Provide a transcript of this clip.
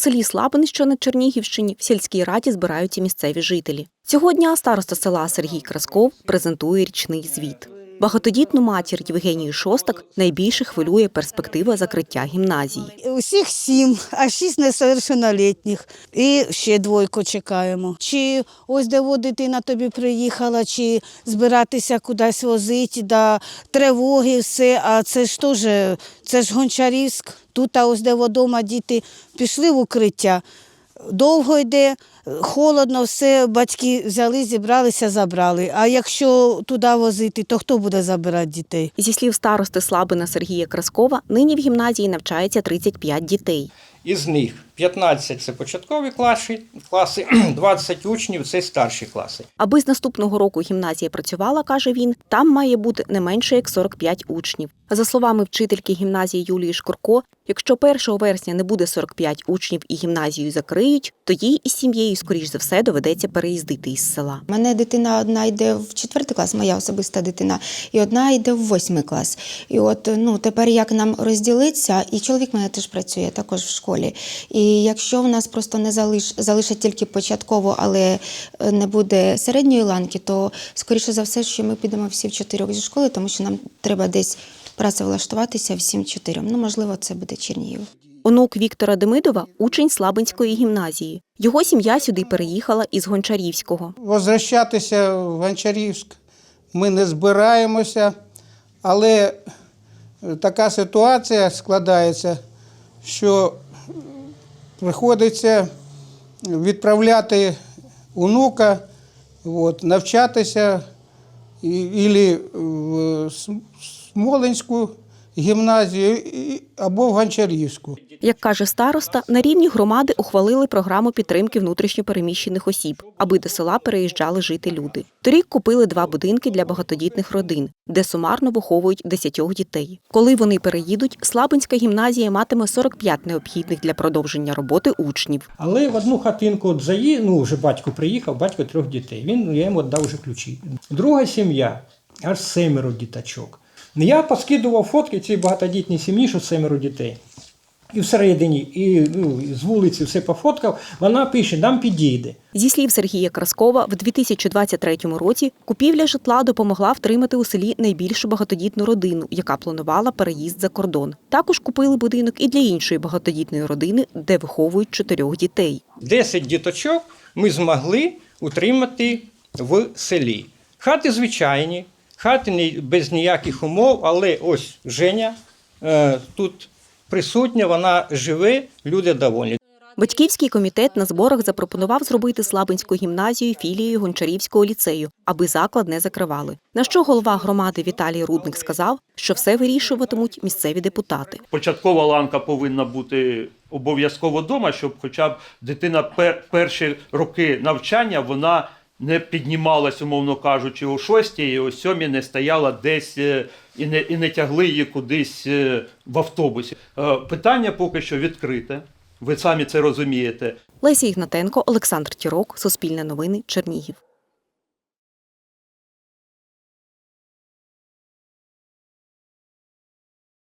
селі Слабин, що на Чернігівщині, в сільській раді збираються місцеві жителі. Цього дня староста села Сергій Красков презентує річний звіт. Багатодітну матір Євгенію Шостак найбільше хвилює перспектива закриття гімназії. Усіх сім, а шість несовершеннолітніх. І ще двойку чекаємо. Чи ось де во дитина тобі приїхала, чи збиратися кудись возити, да тривоги, все. А це ж теж, це ж Гончарівськ. Тут, а ось де вдома діти пішли в укриття. Довго йде, холодно, все, батьки взяли, зібралися, забрали. А якщо туди возити, то хто буде забирати дітей? Зі слів старости Слабина Сергія Краскова, нині в гімназії навчається 35 дітей. Із них 15 – це початкові класи, класи 20 учнів – це старші класи. Аби з наступного року гімназія працювала, каже він, там має бути не менше як 45 учнів. За словами вчительки гімназії Юлії Шкурко, якщо 1 вересня не буде 45 учнів і гімназію закриють, то їй із сім'єю, скоріш за все, доведеться переїздити із села. У мене дитина одна йде в четвертий клас, моя особиста дитина, і одна йде в восьмий клас. І от ну тепер як нам розділитися, і чоловік мене теж працює також в школі. І якщо в нас просто не залиш залишать тільки початково, але е, не буде середньої ланки, то скоріше за все, що ми підемо всі в чотирьох зі школи, тому що нам треба десь працевлаштуватися всім чотирьом. Ну можливо, це буде Чернігів. Онук Віктора Демидова учень Слабинської гімназії. Його сім'я сюди переїхала із Гончарівського. Возвращатися в Гончарівськ ми не збираємося, але така ситуація складається, що приходиться відправляти онука, от, навчатися і- і в См- Смоленську гімназію або в Гончарівську. Як каже староста, на рівні громади ухвалили програму підтримки внутрішньопереміщених осіб, аби до села переїжджали жити люди. Торік купили два будинки для багатодітних родин, де сумарно виховують 10 дітей. Коли вони переїдуть, Слабинська гімназія матиме 45 необхідних для продовження роботи учнів. Але в одну хатинку от заї, ну вже батько приїхав, батько трьох дітей. Він я йому дав вже ключі. Друга сім'я, аж семеро діточок. Я поскидував фотки цієї багатодітній сім'ї, що семеро дітей. І всередині, і ну, з вулиці все пофоткав. Вона пише, нам підійде. Зі слів Сергія Краскова, в 2023 році купівля житла допомогла втримати у селі найбільшу багатодітну родину, яка планувала переїзд за кордон. Також купили будинок і для іншої багатодітної родини, де виховують чотирьох дітей. 10 діточок ми змогли утримати в селі. Хати звичайні, хати без ніяких умов, але ось Женя е, тут присутня, вона живе, люди довольні. Батьківський комітет на зборах запропонував зробити Слабинську гімназію філією Гончарівського ліцею, аби заклад не закривали. На що голова громади Віталій Рудник сказав, що все вирішуватимуть місцеві депутати. початкова ланка повинна бути обов'язково вдома, щоб хоча б дитина пер, перші роки навчання вона не піднімалась, умовно кажучи, о шостій, о сьомій не стояла десь е, і не, і не тягли її кудись е, в автобусі. Е, Питання поки що відкрите. Ви самі це розумієте. Леся Ігнатенко, Олександр Тірок, Суспільне новини, Чернігів.